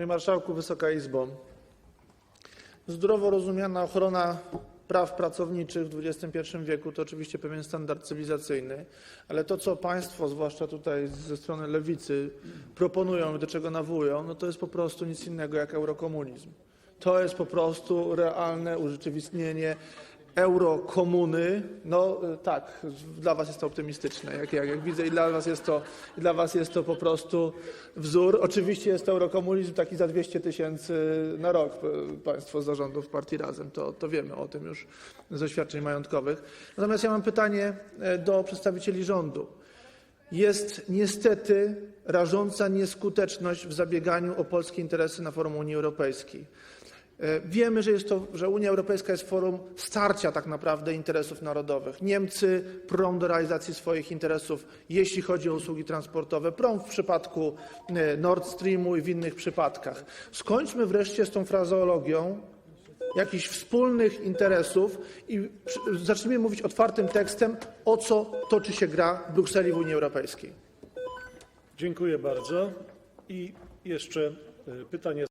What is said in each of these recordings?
Panie Marszałku, Wysoka Izbo! Zdrowo rozumiana ochrona praw pracowniczych w XXI wieku to oczywiście pewien standard cywilizacyjny, ale to, co państwo, zwłaszcza tutaj ze strony lewicy, proponują i do czego nawołują, no to jest po prostu nic innego jak eurokomunizm. To jest po prostu realne urzeczywistnienie eurokomuny. No y, tak, dla was jest to optymistyczne, jak, jak, jak widzę i dla was, jest to, dla was jest to po prostu wzór. Oczywiście jest to eurokomunizm taki za 200 tysięcy na rok y, państwo z zarządów partii Razem, to, to wiemy o tym już z doświadczeń majątkowych. Natomiast ja mam pytanie e, do przedstawicieli rządu. Jest niestety rażąca nieskuteczność w zabieganiu o polskie interesy na forum Unii Europejskiej. E, Wiemy, że, jest to, że Unia Europejska jest forum starcia tak naprawdę interesów narodowych. Niemcy prą do realizacji swoich interesów, jeśli chodzi o usługi transportowe, prą w przypadku e, Nord Streamu i w innych przypadkach. Skończmy wreszcie z tą frazeologią jakichś wspólnych interesów i zacznijmy mówić otwartym tekstem, o co toczy się gra w Brukseli w Unii Europejskiej. Dziękuję bardzo. I jeszcze y, pytanie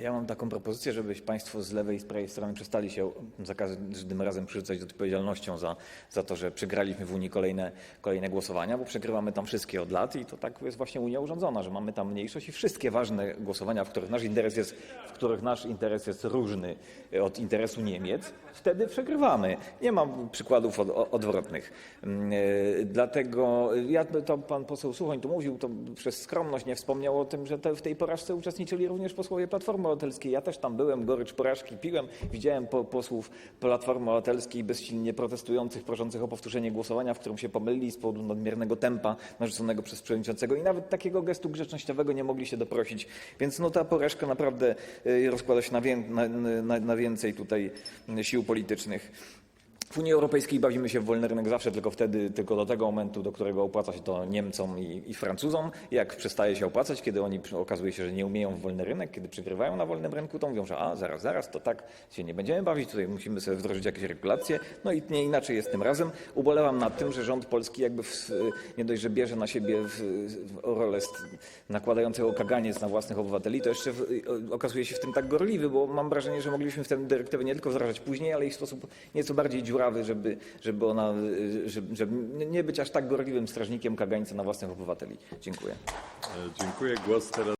Ja mam taką propozycję, żebyś Państwo z lewej i z prawej strony przestali się za każdym razem przyrzucać odpowiedzialnością za, za to, że przegraliśmy w Unii kolejne, kolejne głosowania, bo przegrywamy tam wszystkie od lat i to tak jest właśnie Unia urządzona, że mamy tam mniejszość i wszystkie ważne głosowania, w których nasz interes jest, w których nasz interes jest różny od interesu Niemiec, wtedy przegrywamy. Nie mam przykładów od, odwrotnych. Mm, e, Dlatego ja, to pan poseł Suchoń tu mówił, to przez skromność nie wspomniał o tym, że te, w tej porażce uczestniczyli również posłowie Platformy Obywatelskiej. Ja też tam byłem, gorycz porażki piłem. Widziałem po, posłów Platformy Obywatelskiej bezsilnie protestujących, proszących o powtórzenie głosowania, w którym się pomylili z powodu nadmiernego tempa narzuconego przez przewodniczącego i nawet takiego gestu grzecznościowego nie mogli się doprosić. Więc no, ta porażka naprawdę y, rozkłada się na, wię, na, na, na więcej tutaj sił politycznych. W Unii Europejskiej bawimy się w wolny rynek zawsze tylko wtedy, tylko do tego momentu, do którego opłaca się to Niemcom i, i Francuzom. Jak przestaje się opłacać, kiedy oni okazuje się, że nie umieją w wolny rynek, kiedy przegrywają na wolnym rynku, to mówią, że a zaraz, zaraz, to tak się nie będziemy bawić, tutaj musimy sobie wdrożyć jakieś regulacje. No i nie inaczej jest tym razem. Ubolewam nad tym, że rząd polski jakby w, nie dość, że bierze na siebie w, w rolę nakładającego kaganiec na własnych obywateli, to jeszcze w, okazuje się w tym tak gorliwy, bo mam wrażenie, że moglibyśmy w tę dyrektywę nie tylko wdrażać później, ale i w sposób nieco bardziej dziurawy, żeby, żeby ona, y, żeby, żeby nie być aż tak gorliwym strażnikiem kagańca na własnych obywateli. Dziękuję. E, Dziękuję. Głos teraz